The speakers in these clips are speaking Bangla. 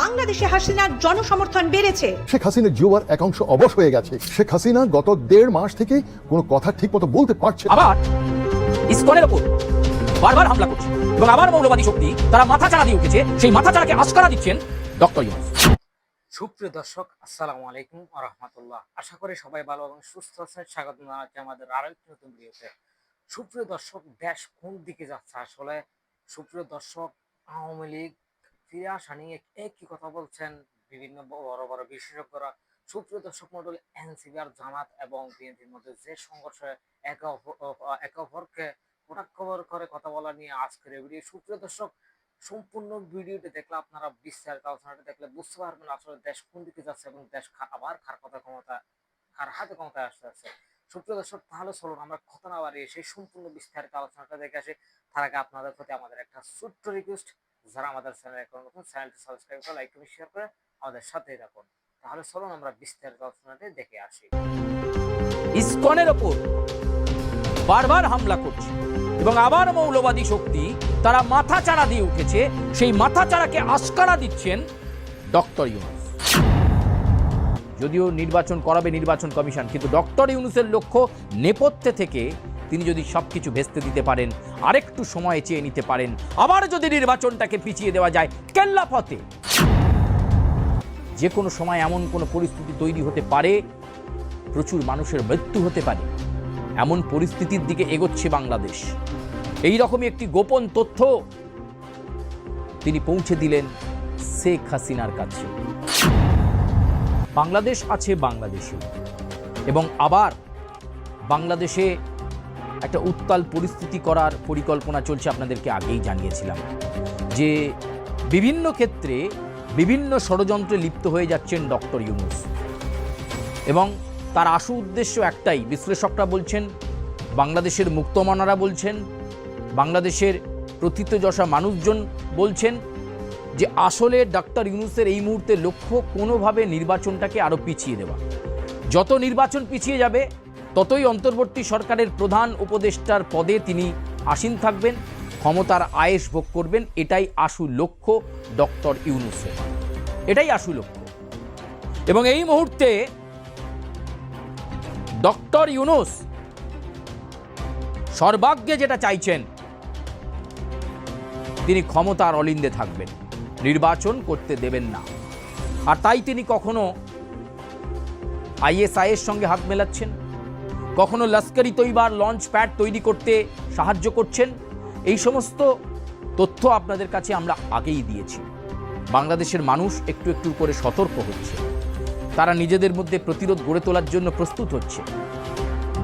বাংলাদেশে হাসিনার জনসমর্থন বেড়েছে। শেখ হাসিনার জিওয়ার একাংশ অবশ হয়ে গেছে। শেখ হাসিনা গত দেড় মাস থেকে কোনো কথা ঠিক মতো বলতে পারছে আবার ইসকনের ওপর বারবার হামলা করছে এবং আবার মৌলবাদী শক্তি তারা মাথা চাড়া দিয়ে উঠেছে। সেই মাথা চাড়াকে আস্কারা দিচ্ছেন ডক্টর ইউনুস। সুপ্রিয় দর্শক আসসালামু আলাইকুম রহমতুল্লাহ। আশা করি সবাই ভালো এবং সুস্থ আছেন। স্বাগত জানাচ্ছি আমাদের আরও একটি নতুন ভিডিওতে। সুপ্রিয় দর্শক দেশ কোন দিকে যাচ্ছে? আসলে সুপ্রিয় দর্শক আওয়ামী লীগ ফিরে আসা নিয়ে একই কথা বলছেন? বিভিন্ন বড় বড় বিশেষজ্ঞরা, সুপ্রিয় দর্শক মন্ডল এনসিবি আর জামাত এবং বিএনপির মধ্যে যে সংঘর্ষ একে অপ- অপ- একে অপরকে কটাক্ষ করে কথা বলা নিয়ে আজকের ভিডিও। সুপ্রিয় দর্শক, সম্পূর্ণ ভিডিওটি দেখলে আপনারা বিস্তারিত আলোচনাটা দেখলে বুঝতে পারবেন আসলে দেশ কোন দিকে যাচ্ছে এবং দেশ আবার কার কথা ক্ষমতা, কার হাতে ক্ষমতায় আসতে আছে সুপ্রিয় দর্শক, তাহলে চলুন আমরা কথা না বাড়িয়ে সেই সম্পূর্ণ বিস্তারিত আলোচনাটা দেখে আসি। তার আগে আপনাদের প্রতি আমাদের একটা ছোট্ট রিকোয়েস্ট যারা আমাদের চ্যানেল এখন নতুন, চ্যানেলটি সাবস্ক্রাইব করে লাইক করে শেয়ার করে আমাদের সাথেই থাকুন। তাহলে চলুন আমরা বিস্তারিত আলোচনাটি দেখে আসি। ইসকনের ওপর বারবার হামলা করছে এবং আবার মৌলবাদী শক্তি তারা মাথা চাড়া দিয়ে উঠেছে। সেই মাথা চাড়াকে আস্কারা দিচ্ছেন ডক্টর ইউনুস। যদিও নির্বাচন করাবে নির্বাচন কমিশন, কিন্তু ডক্টর ইউনুসের লক্ষ্য নেপথ্যে থেকে তিনি যদি সবকিছু ভেস্তে দিতে পারেন, আরেকটু সময় চেয়ে নিতে পারেন, আবার যদি নির্বাচনটাকে পিছিয়ে দেওয়া যায়, কেল্লা পথে। যে কোনো সময় এমন কোনো পরিস্থিতি তৈরি হতে পারে, প্রচুর মানুষের মৃত্যু হতে পারে। এমন পরিস্থিতির দিকে এগোচ্ছে বাংলাদেশ। এই রকমই একটি গোপন তথ্য তিনি পৌঁছে দিলেন শেখ হাসিনার কাছে। বাংলাদেশ আছে বাংলাদেশে এবং আবার বাংলাদেশে একটা উত্তাল পরিস্থিতি করার পরিকল্পনা চলছে আপনাদেরকে আগেই জানিয়েছিলাম। যে বিভিন্ন ক্ষেত্রে বিভিন্ন ষড়যন্ত্রে লিপ্ত হয়ে যাচ্ছেন ডক্টর ইউনুস। এবং তার আশু উদ্দেশ্য একটাই, বিশ্লেষকরা বলছেন, বাংলাদেশের মুক্তমানারা বলছেন, বাংলাদেশের প্রথিতযশা মানুষজন বলছেন যে আসলে ডাক্তার ইউনুসের এই মুহূর্তে লক্ষ্য কোনোভাবে নির্বাচনটাকে আরও পিছিয়ে দেওয়া। যত নির্বাচন পিছিয়ে যাবে ততই অন্তর্বর্তী সরকারের প্রধান উপদেষ্টার পদে তিনি আসীন থাকবেন, ক্ষমতার আয়েস ভোগ করবেন, এটাই আশু লক্ষ্য ডক্টর ইউনুসের। এটাই আশু লক্ষ্য। এবং এই মুহূর্তে ডক্টর ইউনুস সর্বাগ্যে যেটা চাইছেন, তিনি ক্ষমতার অলিন্দে থাকবেন, নির্বাচন করতে দেবেন না। আর তাই তিনি কখনো আইএসআইয়ের সঙ্গে হাত মেলাচ্ছেন। কখনো লস্করি তৈবার লঞ্চ প্যাড তৈরি করতে সাহায্য করছেন? এই সমস্ত তথ্য আপনাদের কাছে আমরা আগেই দিয়েছি। বাংলাদেশের মানুষ একটু একটু করে সতর্ক হচ্ছে। তারা নিজেদের মধ্যে প্রতিরোধ গড়ে তোলার জন্য প্রস্তুত হচ্ছে।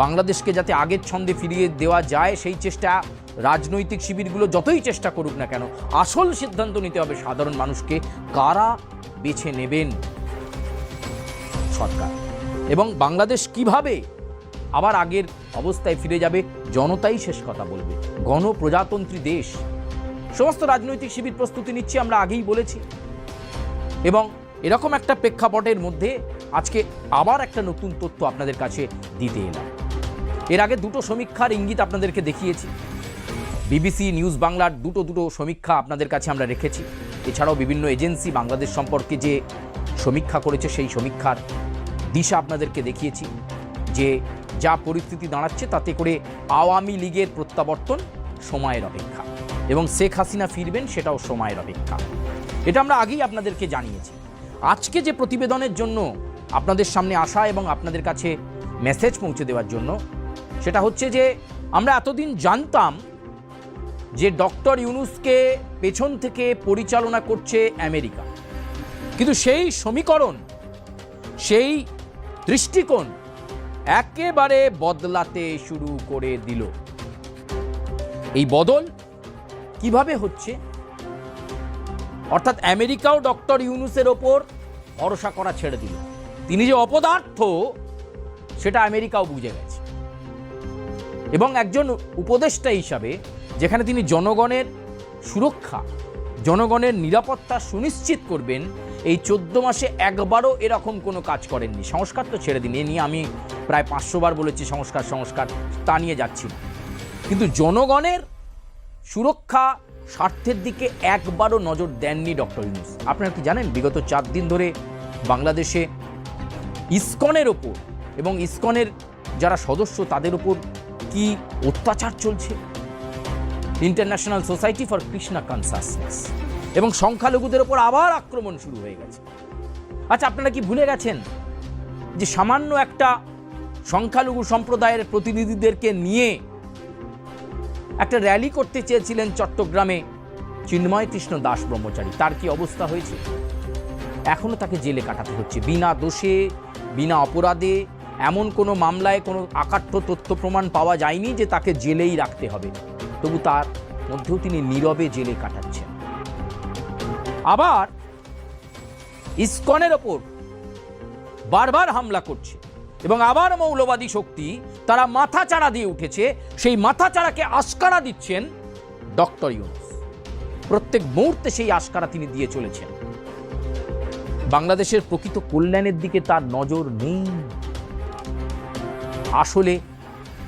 বাংলাদেশকে যাতে আগের ছন্দে ফিরিয়ে দেওয়া যায়, সেই চেষ্টা রাজনৈতিক শিবিরগুলো যতই চেষ্টা করুক না কেন, আসল সিদ্ধান্ত নিতে হবে সাধারণ মানুষকে কারা বেছে নেবেন সরকার। এবং বাংলাদেশ কীভাবে আবার আগের অবস্থায় ফিরে যাবে, জনতাই শেষ কথা বলবে। গণপ্রজাতন্ত্রী দেশ। সমস্ত রাজনৈতিক শিবির প্রস্তুতি নিচ্ছি, আমরা আগেই বলেছি। এবং এরকম একটা প্রেক্ষাপটের মধ্যে আজকে আবার একটা নতুন তথ্য আপনাদের কাছে দিতে এলাম। এর আগে দুটো সমীক্ষার ইঙ্গিত আপনাদেরকে দেখিয়েছি। বিবিসি নিউজ বাংলার দুটো দুটো সমীক্ষা আপনাদের কাছে আমরা রেখেছি। এছাড়াও বিভিন্ন এজেন্সি বাংলাদেশ সম্পর্কে যে সমীক্ষা করেছে, সেই সমীক্ষার দিশা আপনাদেরকে দেখিয়েছি যে যা পরিস্থিতি দাঁড়াচ্ছে তাতে করে আওয়ামী লীগের প্রত্যাবর্তন সময়ের অপেক্ষা এবং শেখ হাসিনা ফিরবেন সেটাও সময়ের অপেক্ষা। এটা আমরা আগেই আপনাদেরকে জানিয়েছি। আজকে যে প্রতিবেদনের জন্য আপনাদের সামনে আসা এবং আপনাদের কাছে মেসেজ পৌঁছে দেওয়ার জন্য, সেটা হচ্ছে যে আমরা এতদিন জানতাম যে ডক্টর ইউনুসকে পেছন থেকে পরিচালনা করছে আমেরিকা। কিন্তু সেই সমীকরণ, সেই দৃষ্টিকোণ একেবারে বদলাতে শুরু করে দিল। এই বদল কীভাবে হচ্ছে? অর্থাৎ আমেরিকাও ডক্টর ইউনুসের ওপর ভরসা করা ছেড়ে দিল। তিনি যে অপদার্থ, সেটা আমেরিকাও বুঝে গেছে। এবং একজন উপদেষ্টা হিসাবে, যেখানে তিনি জনগণের সুরক্ষা, জনগণের নিরাপত্তা সুনিশ্চিত করবেন এই চোদ্দ মাসে একবারও এরকম কোনো কাজ করেননি। সংস্কার তো ছেড়ে দিন, এ নিয়ে আমি প্রায় পাঁচশো বার বলেছি সংস্কার সংস্কার, তা নিয়ে যাচ্ছি না। কিন্তু জনগণের সুরক্ষা স্বার্থের দিকে একবারও নজর দেননি ডক্টর ইউনুস। আপনারা কি জানেন, বিগত চার দিন ধরে বাংলাদেশে ইসকনের ওপর এবং ইসকনের যারা সদস্য, তাদের ওপর কি অত্যাচার চলছে? International society for Krishna consciousness. এবং সংখ্যালঘুদের ওপর আবার আক্রমণ শুরু হয়ে গেছে। আচ্ছা আপনারা কি ভুলে গেছেন যে সামান্য একটা সংখ্যালঘু সম্প্রদায়ের প্রতিনিধিদেরকে নিয়ে একটা র্যালি করতে চেয়েছিলেন চট্টগ্রামে চিন্ময় কৃষ্ণ দাস ব্রহ্মচারী। তার কি অবস্থা হয়েছে? এখনও তাকে জেলে কাটাতে হচ্ছে। বিনা দোষে, বিনা অপরাধে এমন কোনো মামলায় কোনো আকাট্য তথ্য প্রমাণ পাওয়া যায়নি যে তাকে জেলেই রাখতে হবে। তবু তার মধ্যেও তিনি নীরবে জেলে কাটাচ্ছেন। আবার ইস্কনের ওপর বারবার হামলা করছে এবং আবার মৌলবাদী শক্তি তারা মাথা চাড়া দিয়ে উঠেছে। সেই মাথা চাড়াকে আস্কারা দিচ্ছেন ডক্টর ইউনুস। প্রত্যেক মুহূর্তে সেই আস্কারা তিনি দিয়ে চলেছেন। বাংলাদেশের প্রকৃত কল্যাণের দিকে তার নজর নেই। আসলে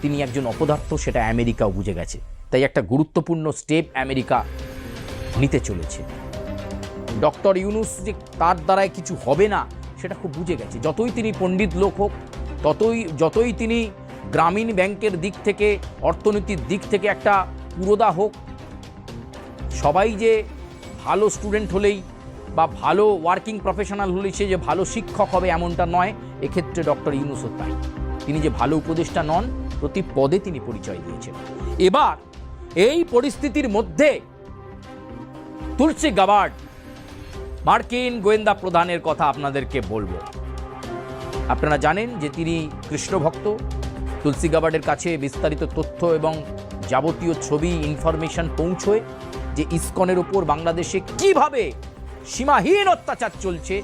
তিনি একজন অপদার্থ, সেটা আমেরিকাও বুঝে গেছে। তাই একটা গুরুত্বপূর্ণ স্টেপ আমেরিকা নিতে চলেছে। ডক্টর ইউনুস যে তার দ্বারায় কিছু হবে না, সেটা খুব বুঝে গেছে। যতই তিনি পণ্ডিত লোক হোক, ততই, যতই তিনি গ্রামীণ ব্যাংকের দিক থেকে, অর্থনীতির দিক থেকে একটা পুরোদা হোক, সবাই যে ভালো স্টুডেন্ট হলেই বা ভালো ওয়ার্কিং প্রফেশনাল হলেই সে যে ভালো শিক্ষক হবে এমনটা নয়, এক্ষেত্রে ডক্টর ইউনুসও তাই। তিনি যে ভালো উপদেষ্টা নন, প্রতি পদে তিনি পরিচয় দিয়েছেন। এবার এই পরিস্থিতির মধ্যে তুলসী গাবার্ড মার্কিন গোয়েন্দা প্রধানের কথা আপনাদেরকে বলব। আপনারা জানেন যে তিনি কৃষ্ণভক্ত, তুলসী গাবার্ডের কাছে বিস্তারিত তথ্য এবং যাবতীয় ছবি, ইনফরমেশন পৌঁছয় যে ইস্কনের উপর বাংলাদেশে কীভাবে সীমাহীন অত্যাচার চলছে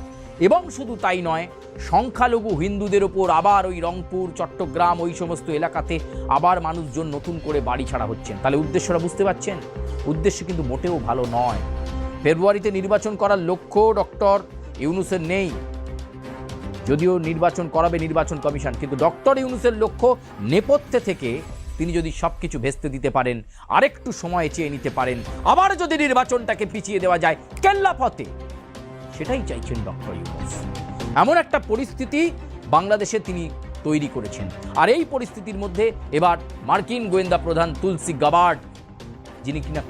এবং শুধু তাই নয়, সংখ্যালঘু হিন্দুদের ওপর আবার ওই রংপুর, চট্টগ্রাম, ওই সমস্ত এলাকাতে আবার মানুষজন নতুন করে বাড়ি ছাড়া হচ্ছেন। তাহলে উদ্দেশ্যটা বুঝতে পারছেন? উদ্দেশ্য কিন্তু মোটেও ভালো নয়। ফেব্রুয়ারিতে নির্বাচন করার লক্ষ্য ডক্টর ইউনুসের নেই। যদিও নির্বাচন করাবে নির্বাচন কমিশন, কিন্তু ডক্টর ইউনুসের লক্ষ্য নেপথ্যে থেকে তিনি যদি সব কিছু ভেস্তে দিতে পারেন, আরেকটু সময় চেয়ে নিতে পারেন, আবার যদি নির্বাচনটাকে পিছিয়ে দেওয়া যায়, কেল্লা পথে। সেটাই চাইছেন ডক্টর ইউনুস। এমন একটা পরিস্থিতি বাংলাদেশে তিনি তৈরি করেছেন। আর এই পরিস্থিতির মধ্যে এবার মার্কিন গোয়েন্দা প্রধান তুলসী গাবার্ড, যিনি কিনা